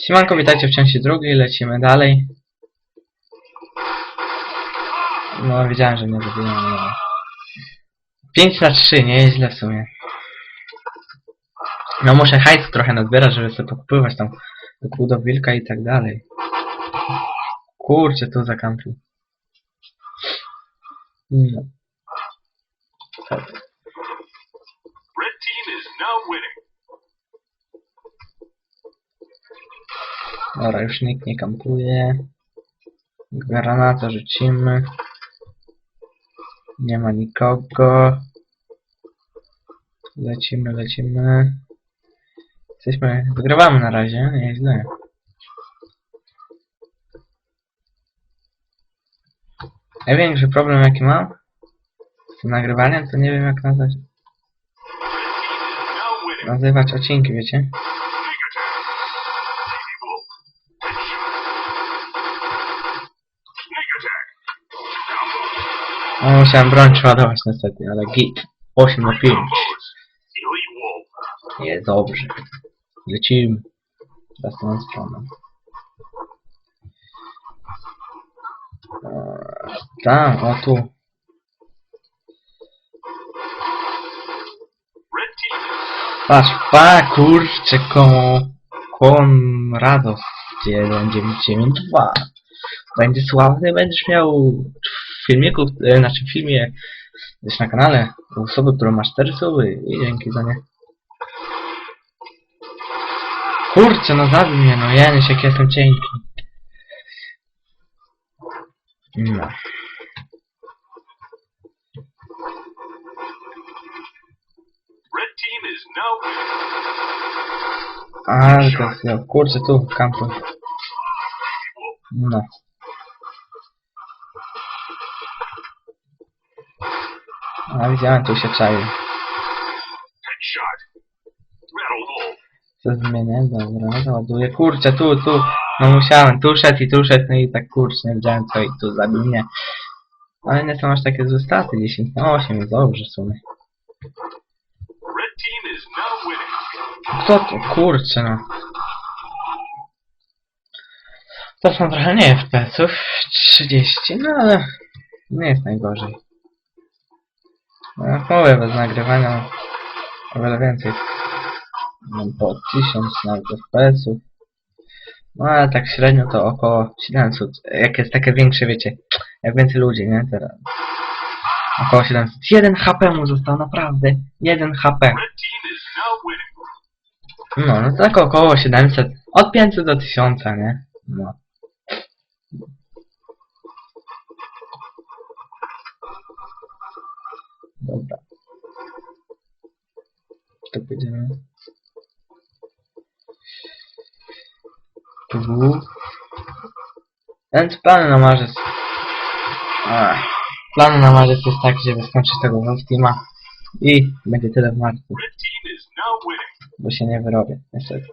Siemanko, witajcie w części drugiej, lecimy dalej. No, wiedziałem, że mnie zabiją, no. 5 na 3, nie jest źle w sumie. No muszę hajs trochę nadbierać, żeby sobie pokupywać tam do kół wilka i tak dalej. Kurczę, tu zakampił. No. Dobra, już nikt nie kampuje. Granata rzucimy. Nie ma nikogo. Lecimy, lecimy. Jesteśmy, wygrywamy na razie, nieźle. Największy problem jaki mam z nagrywaniem, to nie wiem jak nazwać, nazywać odcinki, wiecie? No, musiałem broń przeładować niestety, ale git. 8 na 5. Combos. Elite Wolf. Jest dobrze. Lecimy. Teraz tą stroną. Tam, o tu. Patrz, pa, kurczę, komu... Konrados 1992. Będzie sławny, będziesz miał w filmiku, e, znaczy w filmie, gdzieś na kanale, u osoby, która ma 4 suby i dzięki za nie. Kurczę, no zabił mnie, no Janusz, jak jestem cienki. No. Winning. Ale to jest, ja, kurczę, tu, kampuj. No. A widziałem, tu się czaił. Co zmienię? Dobra, no załaduję. Kurczę, tu, tu. No musiałem, tu szedł i tu szedł, no i tak kurczę, nie wiedziałem co i tu zabił mnie. Ale nie są aż takie złe staty, 10 na 8 jest dobrze w sumie. Kto to? Kurczę no. To są trochę nie FPS-ów, 30, no ale nie jest najgorzej. No mówię, bez nagrywania o wiele więcej. No po 1000 nawet FPS-ów. No ale tak średnio to około 700. Jak jest takie większe, wiecie, jak więcej ludzi, nie? Teraz. Około 700. 1 HP mu został, naprawdę. 1 HP. No, no tak około 700. Od 500 do 1000, nie? No. Dobra. To pójdziemy. Tu. Więc plany na marzec. Ach. Plan na marzec jest taki, żeby skończyć tego Wolfteama i będzie tyle w marcu bo się nie wyrobię, niestety.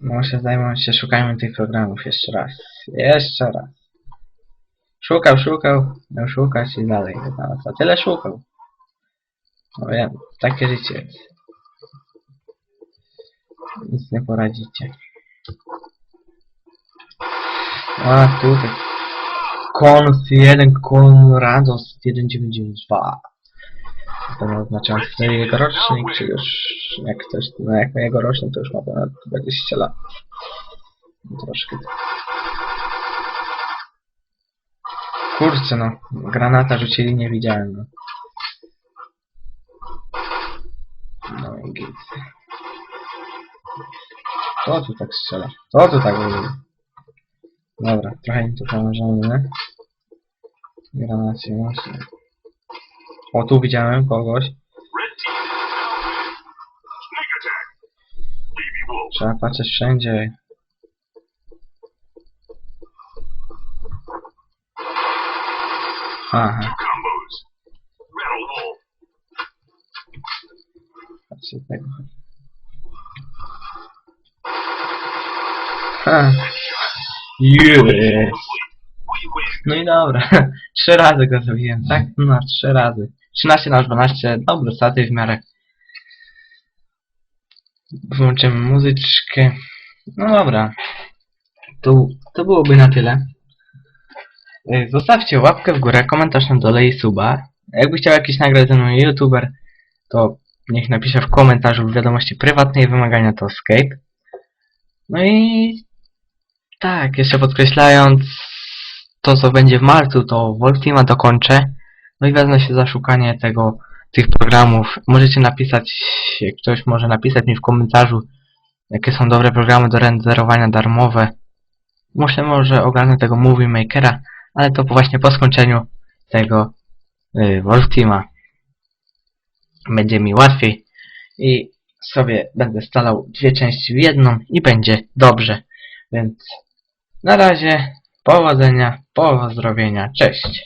Muszę zajmować się szukaniem tych programów jeszcze raz. Jeszcze raz. Szukał, szukał, miał szukać i dalej nie. A tyle szukał. No wiem, takie życie jest. Nic nie poradzicie. A tutaj. Konus 1, Konrados 1992. To oznaczam wtedy jego rocznik, czy już jak ktoś, no jak jego rocznik to już ma ponad 20 lat. Troszkę. Kurczę no, granata rzucili, nie widziałem no. No i git. Co tu tak strzela? Co tu tak robi? Dobra, trochę im tu pomożemy. Granacie, właśnie. O, tu widziałem kogoś. Trzeba patrzeć wszędzie. Aha, Wolf. patrzcie tego. Ha. Win. No i dobra. Trzy razy go zrobiłem, tak? No, trzy razy. 13 na 12, dobre staty w miarę. Włączymy muzyczkę. No dobra. To, to byłoby na tyle. Y, Zostawcie łapkę w górę, komentarz na dole i suba. Jakby chciał jakiś nagrać mną youtuber, to niech napisze w komentarzu w wiadomości prywatnej wymagania to Escape. No i tak, jeszcze podkreślając to co będzie w marcu, to Wolfteama dokończę. No i wezmę się za szukanie tego, tych programów. Możecie napisać, ktoś może napisać mi w komentarzu, jakie są dobre programy do renderowania darmowe. Muszę może ogarnę tego Movie Makera, ale to właśnie po skończeniu tego y, Wolfteama będzie mi łatwiej i sobie będę stalał dwie części w jedną i będzie dobrze. Więc na razie powodzenia, pozdrowienia, cześć.